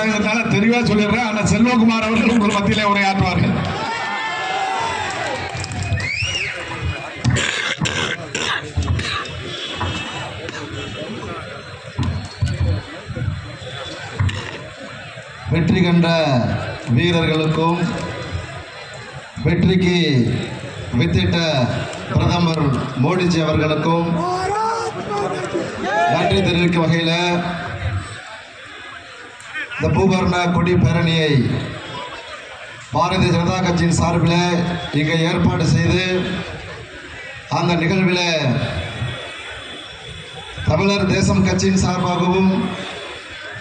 முடியாததுனால தெளிவா சொல்லிடுறேன். ஆனா செல்வகுமார் அவர்கள் உங்கள் மத்தியிலே உரையாற்றுவார்கள். வெற்றி கண்ட வீரர்களுக்கும் வெற்றிக்கு வித்திட்ட பிரதமர் மோடிஜி அவர்களுக்கும் நன்றி தெரிவிக்கும் வகையில் இந்த பூபர்ண கொடி பேரணியை பாரதிய ஜனதா கட்சியின் சார்பில் இங்கே ஏற்பாடு செய்து அந்த நிகழ்வில் தமிழர் தேசம் கட்சியின் சார்பாகவும்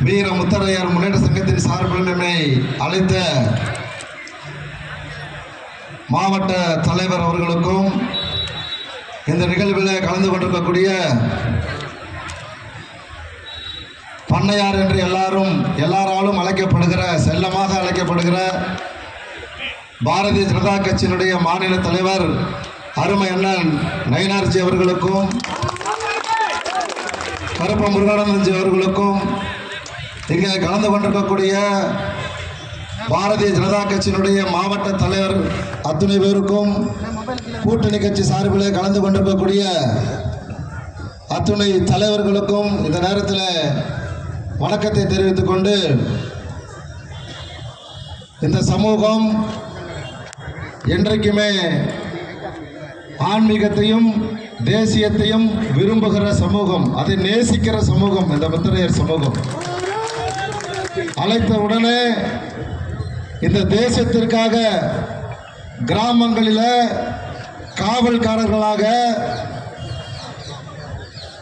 வீர முத்தரையர் முன்னேற்ற சங்கத்தின் சார்பில் என்னை அழைத்த மாவட்ட தலைவர் அவர்களுக்கும் இந்த நிகழ்வில் கலந்து கொண்டிருக்கக்கூடிய பண்ணையார் என்று எல்லாரும் எல்லாராலும் அழைக்கப்படுகிற செல்லமாக அழைக்கப்படுகிற பாரதிய ஜனதா கட்சியினுடைய மாநில தலைவர் அருமை அண்ணன் நயினார்ஜி அவர்களுக்கும் கருப்ப முருகானந்தஜி அவர்களுக்கும் இங்கே கலந்து கொண்டிருக்கக்கூடிய பாரதிய ஜனதா கட்சியினுடைய மாவட்ட தலைவர் அத்துணை பேருக்கும் கூட்டணி கட்சி சார்பில் கலந்து கொண்டிருக்கக்கூடிய அத்துணை தலைவர்களுக்கும் இந்த நேரத்தில் வணக்கத்தை தெரிவித்துக் கொண்டு இந்த சமூகம் என்றைக்குமே ஆன்மீகத்தையும் தேசியத்தையும் விரும்புகிற சமூகம் அதை நேசிக்கிற சமூகம் இந்த முத்திரையர் சமூகம். அழைத்த உடனே இந்த தேசத்திற்காக கிராமங்களில் காவல்காரர்களாக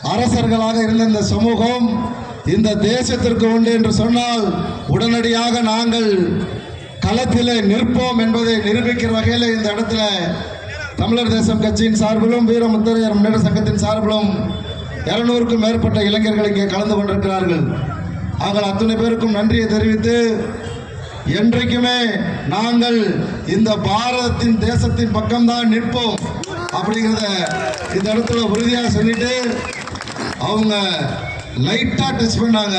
அரசர்களாக இருந்த இந்த சமூகம் இந்த தேசத்திற்கு உண்டு என்று சொன்னால் உடனடியாக நாங்கள் களத்தில் நிற்போம் என்பதை நிரூபிக்கிற வகையில் இந்த இடத்துல தமிழர் தேசம் கட்சியின் சார்பிலும் வீரமுத்தரையர் முன்னேற்ற சங்கத்தின் சார்பிலும் இருநூறுக்கும் மேற்பட்ட இளைஞர்கள் இங்கே கலந்து கொண்டிருக்கிறார்கள். அவர்கள் அத்தனை பேருக்கும் நன்றியை தெரிவித்து என்றைக்குமே நாங்கள் இந்த பாரதத்தின் தேசத்தின் பக்கம்தான் நிற்போம் அப்படிங்கிறத இந்த இடத்துல உறுதியாக சொல்லிட்டு அவங்க லைட்டாக டச் பண்ணாங்க.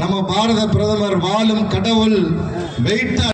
நம்ம பாரத பிரதமர் வாழும் கடவுள் வெயிட்டா